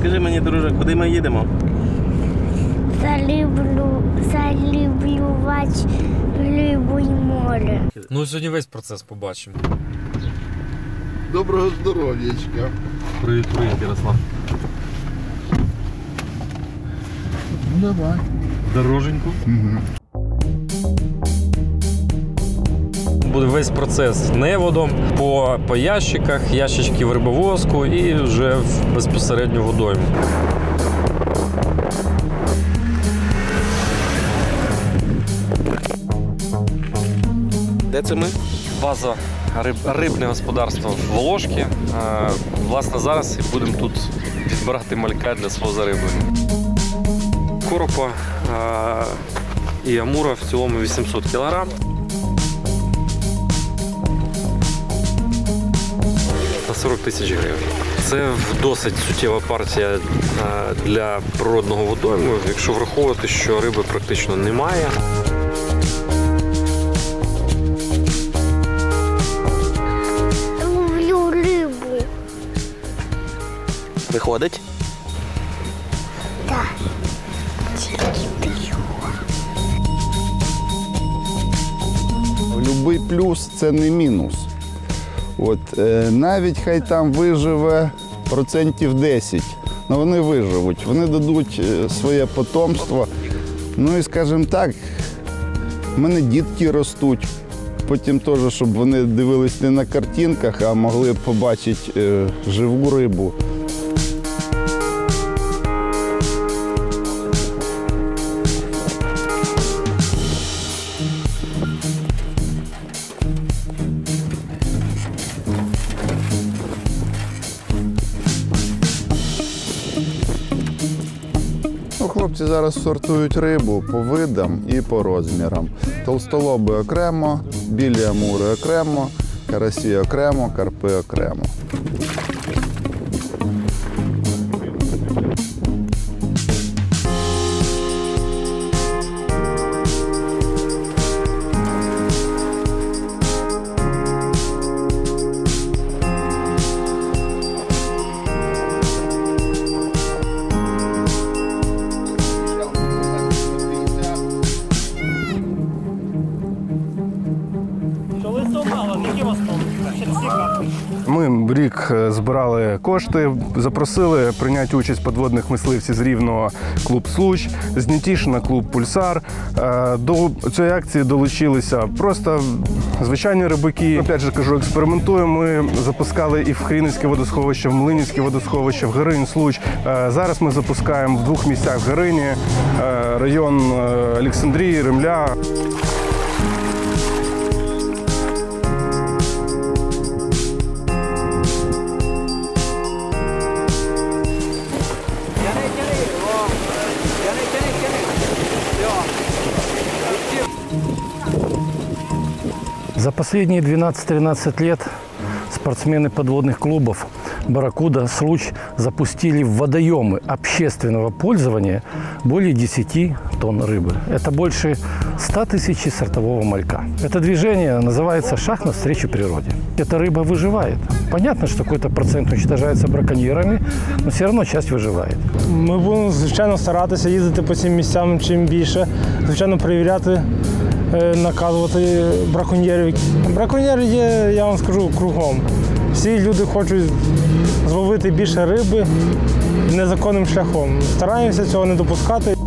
Скажи мені, друже, куди ми їдемо? Залюблю, залюблювати рибу море. Ну сьогодні весь процес побачимо. Доброго здоров'ячка. Привіт, привіт, Ярослав. Ну давай. Дороженьку. Буде весь процес неводом по, по ящиках, ящички в рибовозку і вже в безпосередньо водойму. Де це ми? База риб, рибне господарство Волошки. Е, Власне, зараз і будемо тут відбирати малька для свого зариблення. Коропа е, і амура в цілому 800 кг. 40 тисяч гривень. Це досить суттєва партія е, для природного водойму, якщо враховувати, що риби практично немає. Люблю рибу. Виходить? Так. Тільки. Любий плюс це не мінус. От, е, навіть хай там виживе процентів 10, але вони виживуть, вони дадуть е, своє потомство. Ну і скажімо так, в мене дітки ростуть. Потім теж, щоб вони дивились не на картинках, а могли побачити е, живу рибу. Хлопці зараз сортують рибу по видам і по розмірам. Толстолоби окремо, білі амури окремо, карасі окремо, карпи окремо. Ми рік е, збирали кошти, запросили прийняти участь подводних мисливців з рівного клуб Случ, з Нітішина клуб Пульсар. Е, До цієї акції долучилися просто звичайні рибаки. Опять же кажу, експериментуємо. Ми запускали і в Хрінницьке водосховище, в Млинівське водосховище, в Гирин, Случ. Е, Зараз ми запускаємо в двох місцях в Гирині, е, район Олександрії, Ремля. За последние 12-13 лет спортсмены подводных клубов «Барракуда», «Случ» запустили в водоемы общественного пользования более 10 тонн рыбы. Это больше 100 тысяч сортового малька. Это движение называется «Шаг навстречу природе». Эта рыба выживает. Понятно, что какой-то процент уничтожается браконьерами, но все равно часть выживает. Ми будемо, звичайно, старатися їздити по цим місцям чим більше, звичайно, перевіряти, е, наказувати браконьєрів. Браконьєри є, я вам скажу, кругом. Всі люди хочуть зловити більше риби незаконним шляхом. Стараємося цього не допускати.